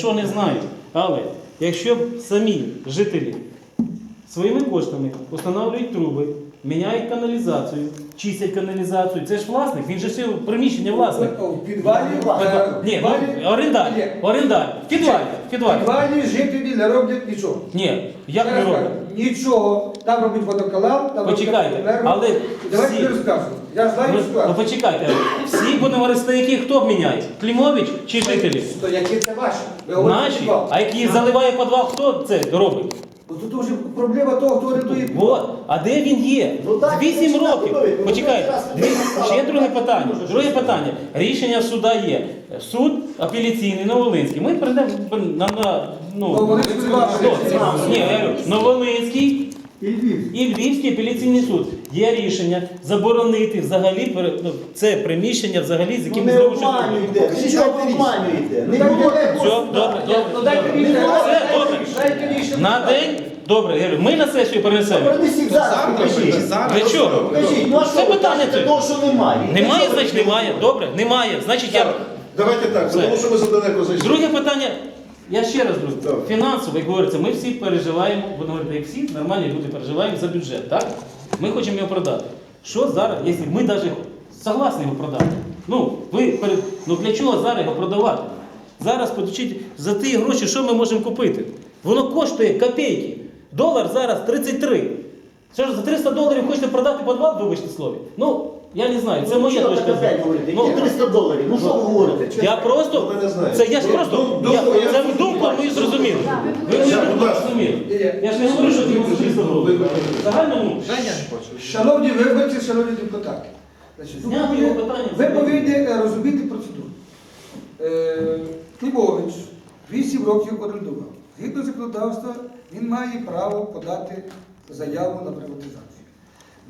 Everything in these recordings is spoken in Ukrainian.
Що не знаю, але якщо б самі жителі своїми коштами встановлюють труби, міняють каналізацію, чистять каналізацію, це ж власник, він же все приміщення власник. У підвалі, Ні, ну, орендар, орендар, В підвалі. підвалі жителі не роблять нічого. Ні, як Я не розкажу, робить? Нічого. Там робить водоканал, там Почекайте, робить енерго. але Давайте всі- не розказую. Я знаю Ну, ну ситуацію. почекайте, всі водовористовики хто міняє? Клімович чи жителі? То які це ваші? Ви говорите Наші, підвал. а які заливає підвал, хто це робить? Ну, Тут вже проблема того, хто орендує От, А де він є? Ну так, 8 років. Ну, Почекайте. раз Дві- ви Ще друге питання. Друге питання. Рішення суда є. Суд апеляційний Новолинський. Ми перейдемо на, на ну, Новолинський ваше хто? Ні, я говорю, Новолинський І Львів. і Львівський апеляційний суд. Є рішення заборонити взагалі пере- ну, це приміщення взагалі з Ну якимось не обманюйте, що ви обманюєте? Не було Все, добре, Ну добре. добре. Все, добре. На день? Добре, я говорю, ми на сесію перенесемо. Принесіть зараз, покажіть. Для чого? Покажіть, ну а Це що ви питання кажете, це. того, що немає? Немає, значить немає. Добре, немає. Значить я. Давайте так, тому що ми задалеко зайшли. Друге питання. Я ще раз Так. фінансово, як говориться, ми всі переживаємо, будемо говорити, як всі нормальні люди переживаємо за бюджет, так? Ми хочемо його продати. Що зараз, якщо ми навіть согласні його продати? Ну, ви ну для чого зараз його продавати? Зараз подучіть за ті гроші, що ми можемо купити? Воно коштує копійки. Долар зараз 33. Що ж за 300 доларів хочете продати підвал, вибачте слові? Ну, я не знаю, це Ну, моя точка зору. Ну, 300 доларів? Ну що ви говорите? я просто, Ви це я ж Ну, просто, я, я це тут думку мою зрозуміли. Ви мою думку зрозуміли. Я ж не говорю, що ти 300 доларів. В загальному, Шановні виборці, шановні депутати, значить, ви Зняти повинні- його питання. ви повинні е, розуміти процедуру. Е, Климович 8 років орендував. Згідно законодавства, він має право подати заяву на приватизацію.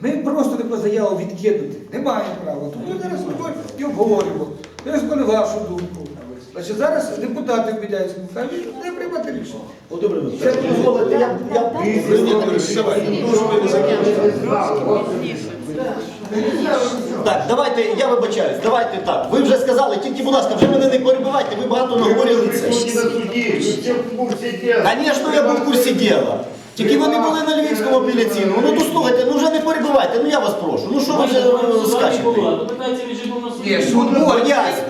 Ми просто таку заяву відкинути не маємо права. Тому ми зараз ми і обговорюємо. Я розповідаю вашу думку. Значить, зараз депутати в Біляйському кажуть, не приймати рішення. Володимир якщо дозволите, я. Так, давайте, я вибачаюсь, давайте так. Ви вже сказали, тільки, будь ласка, вже мене не перебивайте, ви багато наговорили це. Звісно, я був в курсі діла. Тільки ви не були на Львівському апеляційному. Ну то слухайте, ну вже не перебивайте, ну я вас прошу. Ну що ви вже е, скачете? Питається. Ні, суд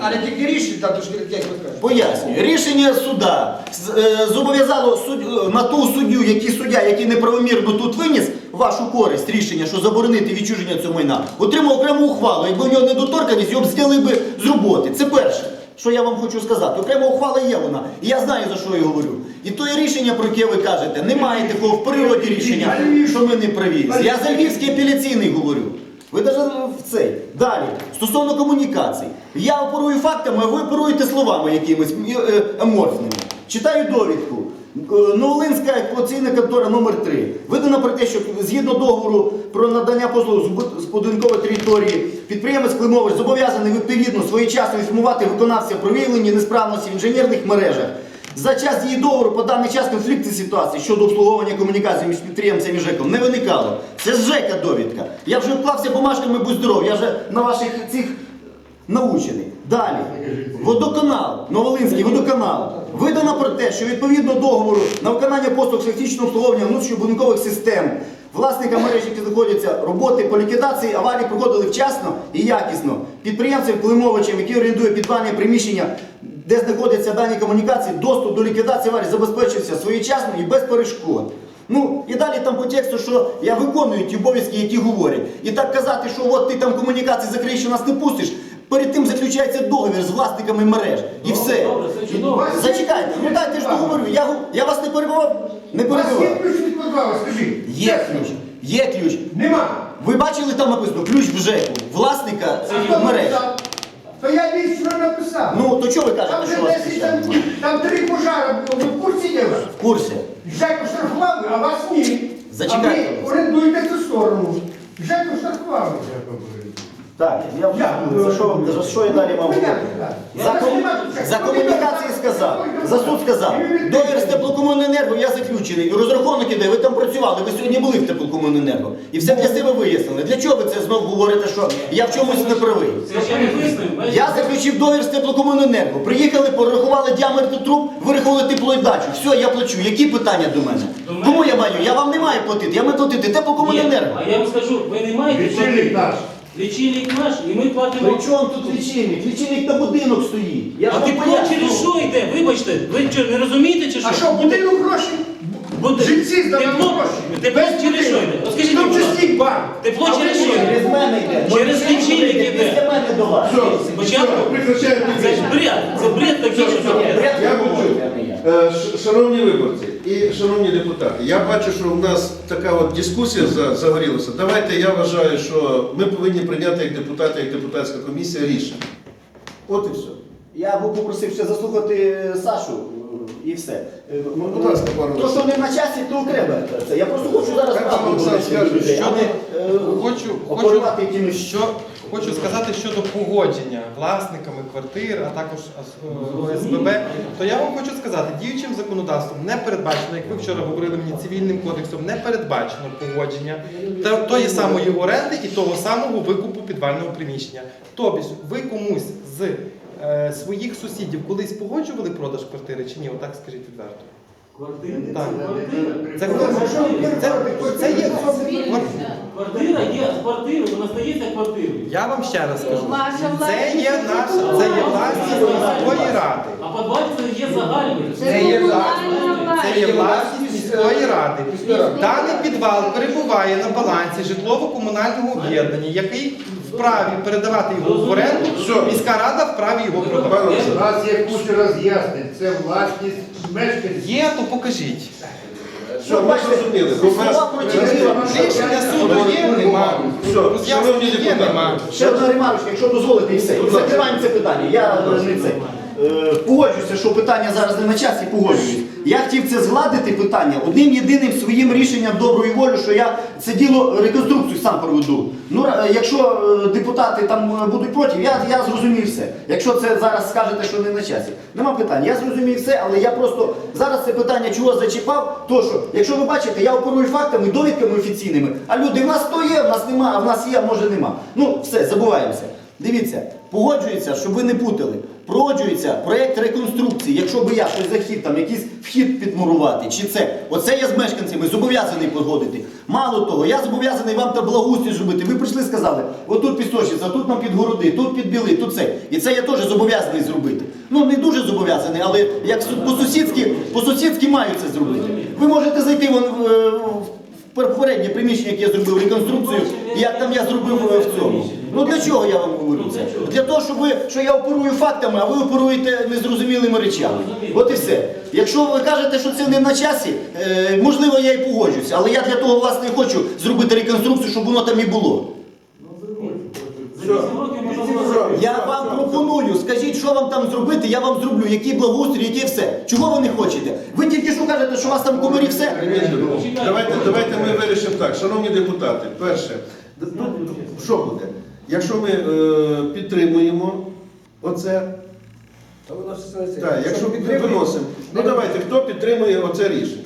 але тільки рішення там, то ж як ви кажете. Пояснюю. Рішення суда з- е, зобов'язало суд, е, на ту суддю, який суддя, який неправомірно тут виніс вашу користь рішення, що заборонити відчуження цього майна, отримав окрему ухвалу. Якби у нього недоторканість, його б зняли би з роботи. Це перше. Що я вам хочу сказати? Окрема ухвала є вона. І я знаю, за що я говорю. І то рішення, про яке ви кажете, немає такого в природі рішення, що ми не праві. Я за Львівський апеляційний говорю. Ви навіть в цей. Далі, стосовно комунікацій. Я оперую фактами, а ви оперуєте словами якимись е, е. Читаю довідку. Новолинська експлуатаційна контора номер 3 Видано про те, що згідно договору про надання послуг з будинкової території, підприємець Климович зобов'язаний відповідно своєчасно інформувати виконавця про виявлені несправності в інженерних мережах. За час дії договору по даний час конфліктної ситуації щодо обслуговування комунікацій між підприємцем і ЖЕКом не виникало. Це з ЖЕКа довідка. Я вже вклався бумажками, будь здоров, я вже на ваших цих научений. Далі. Водоканал, Новолинський водоканал. Видано про те, що відповідно договору на виконання послуг технічного обслуговування внутрішньобудинкових систем власника мережі, які знаходяться роботи по ліквідації аварії проходили вчасно і якісно. Підприємцем Климовичем, який орендує підвальне приміщення, де знаходяться дані комунікації, доступ до ліквідації аварії забезпечився своєчасно і без перешкод. Ну і далі там по тексту, що я виконую ті обов'язки, які говорять. І так казати, що от ти там комунікації закриєш, нас не пустиш. Перед тим заключається договір з власниками мереж. І все. Добре, це чудово. Зачекайте, ну дайте ж договорю. Я, я вас не перебивав? Не У вас є ключ від підвалу, скажіть. Є ключ. Є ключ. Нема. Ви бачили там написано ключ в ЖЕКу, власника А хто мереж. написав? То я лічно написав. Ну то чого ви Там кажете, вже що у вас 10, там, там три пожари було, ви в курсі діла? В курсі. Жеку штрафували, а вас ні. Зачекайте. А ви орендуєте цю сторону. Жеку штрафували. Так, я за що, за що я далі мав говорити? За, ком- за комунікації сказав, за суд сказав. Договір з теплокомуненерго я заключений. І розрахунок іде, ви там працювали, ви сьогодні були в теплокомуненерго. І все для себе вияснили. Для чого ви це знову говорите, що я в чомусь не правий? Я заключив договір з теплокомуненерго. Приїхали, порахували діаметр труб, вирахували тепловіддачу. Все, я плачу. Які питання до мене? Кому я маю? Я вам не маю платити, я маю платити теплокомуненерго. А я вам скажу, ви не маєте Лічильник наш. І ми платимо. При чому тут лічильник? Лічильник на будинок стоїть. Я ж А вам тепло через що йде? Вибачте, ви що, не розумієте чи що? А що, будинок гроші? Буде- Жильці здавали тепло, гроші. тепло Без через що йде? От скажіть, В тому будь ласка. числі банк. Тепло А через ви що? Через мене йде. Через лічильник іде. Після мене до вас. Все, Спочатку- все, прекращаємо Це ж підвищення. бред, це бред такий, що це бред. Бред Я ви почув. говорите, а не я. Е, ш- Шановні виборці і шановні депутати, я бачу, що в нас така от дискусія загорілася. Давайте я вважаю, що ми повинні прийняти як депутати, як депутатська комісія рішення. От і все. Я би попросив ще заслухати Сашу е, і все. Е, Будь ласка, пане То, що не на часі, то окремо. Це. Я просто хочу зараз Хай правду Олександр говорити скаже, що а не е, Хочу, хочу, якимось що, хочу сказати щодо погодження власниками квартир, а також ас- ОСББ, то я вам хочу сказати, діючим законодавством не передбачено, як ви вчора говорили мені, цивільним кодексом, не передбачено погодження та- тої самої оренди і того самого викупу підвального приміщення. Тобто ви комусь з е, своїх сусідів колись погоджували продаж квартири чи ні? Отак скажіть відверто. Квартира? Так. Квартира. Це, це, це є Квартира є квартирою, вона стається квартирою. Я вам ще раз скажу. Ваша Це є наша, це є власність міської ради. А подвал це є загальний. Це є комунальна Це є власність. Міської ради. Даний підвал перебуває на балансі житлово-комунального об'єднання, який вправі передавати його в оренду. Міська рада вправі його продавати. У нас є куча роз'яснень. Це власність мешканців. Є, то покажіть. все, ми зрозуміли. Рішення суду є, нема. Роз'яснення є, депутати. нема. Ще одна ремарочка, якщо дозволите, і все. Закриваємо це питання. Я не це. Е, Погоджуюся, що питання зараз не на часі, погоджуюсь. Я хотів це згладити питання одним єдиним своїм рішенням доброї волі, що я це діло реконструкцію сам проведу. Ну, якщо е, депутати там е, будуть проти, я, я зрозумів все. Якщо це зараз скажете, що не на часі. Нема питань. Я зрозумів все, але я просто зараз це питання чого зачіпав, то що, якщо ви бачите, я оперую фактами, довідками офіційними, а люди, в нас то є, в нас нема, а в нас є, а може нема. Ну, все, забуваємося. Дивіться, погоджується, щоб ви не путали. Погоджується проєкт реконструкції, якщо би я щось захід, там якийсь вхід підмурувати, чи це. Оце я з мешканцями зобов'язаний погодити. Мало того, я зобов'язаний вам та благоустрій зробити. Ви прийшли, сказали, отут пісочниця, тут нам під городи, тут під біли, тут це. І це я теж зобов'язаний зробити. Ну не дуже зобов'язаний, але як су- по-сусідськи, по-сусідськи маю це зробити. Ви можете зайти вон в, е, в попереднє приміщення, яке я зробив реконструкцію, і як там я зробив е, в цьому. Ну для чого я вам говорю це? Для того, щоб ви, що я оперую фактами, а ви оперуєте незрозумілими речами. От і все. Якщо ви кажете, що це не на часі, е, можливо, я і погоджуся, але я для того власне і хочу зробити реконструкцію, щоб воно там і було. За 8 років можна було зробити. Я вам пропоную, скажіть, що вам там зробити, я вам зроблю, який благоустрій, яке все. Чого ви не хочете? Ви тільки що кажете, що у вас там комарі все. Давайте, давайте ми вирішимо так. Шановні депутати, перше, що буде? Якщо ми е, підтримуємо оце, То воно ж це- так, якщо ми підтримуємо, виносимо, ну давайте, хто підтримує оце рішення?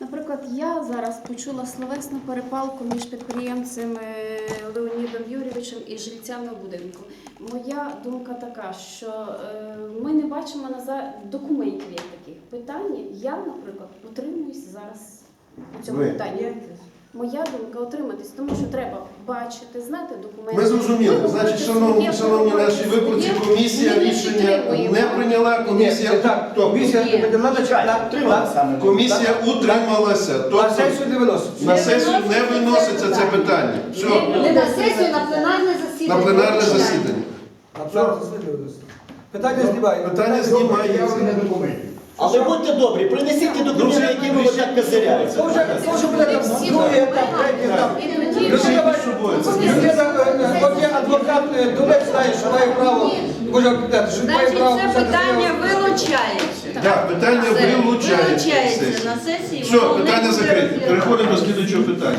Наприклад, я зараз почула словесну перепалку між підприємцем е, Леонідом Юрійовичем і жильцями будинку. Моя думка така, що е, ми не бачимо назад документів як таких питань. Я, наприклад, утримуюсь зараз у цьому Ви? питанні. Моя думка утриматись, тому що треба бачити, знати документи. Ми зрозуміли. Значить, шановні, шановні наші виборці, комісія рішення не прийняла, комісія, так, комісія не прийняла, так, саме. комісія утрималася. На Тобто сесію не виноситься. на сесію не виноситься це питання. Все, Не на сесію, на пленарне засідання. на пленарне засідання. Абсолютно не виноситься. Питання. Питання знімається. Але будьте добрі, принесіть ті документи, які ви отак козиряєте. Це вже, це вже буде там другий етап, третій етап. Людина, вже- між собою це людина, е, от є адвокат, е, Дулець знає, що має право, може питати, що має Значить, право це питання вилучається. Так, питання Все, вилучається. Вилучається на сесії. Все, питання буде закрите. Переходимо до слідуючого питання.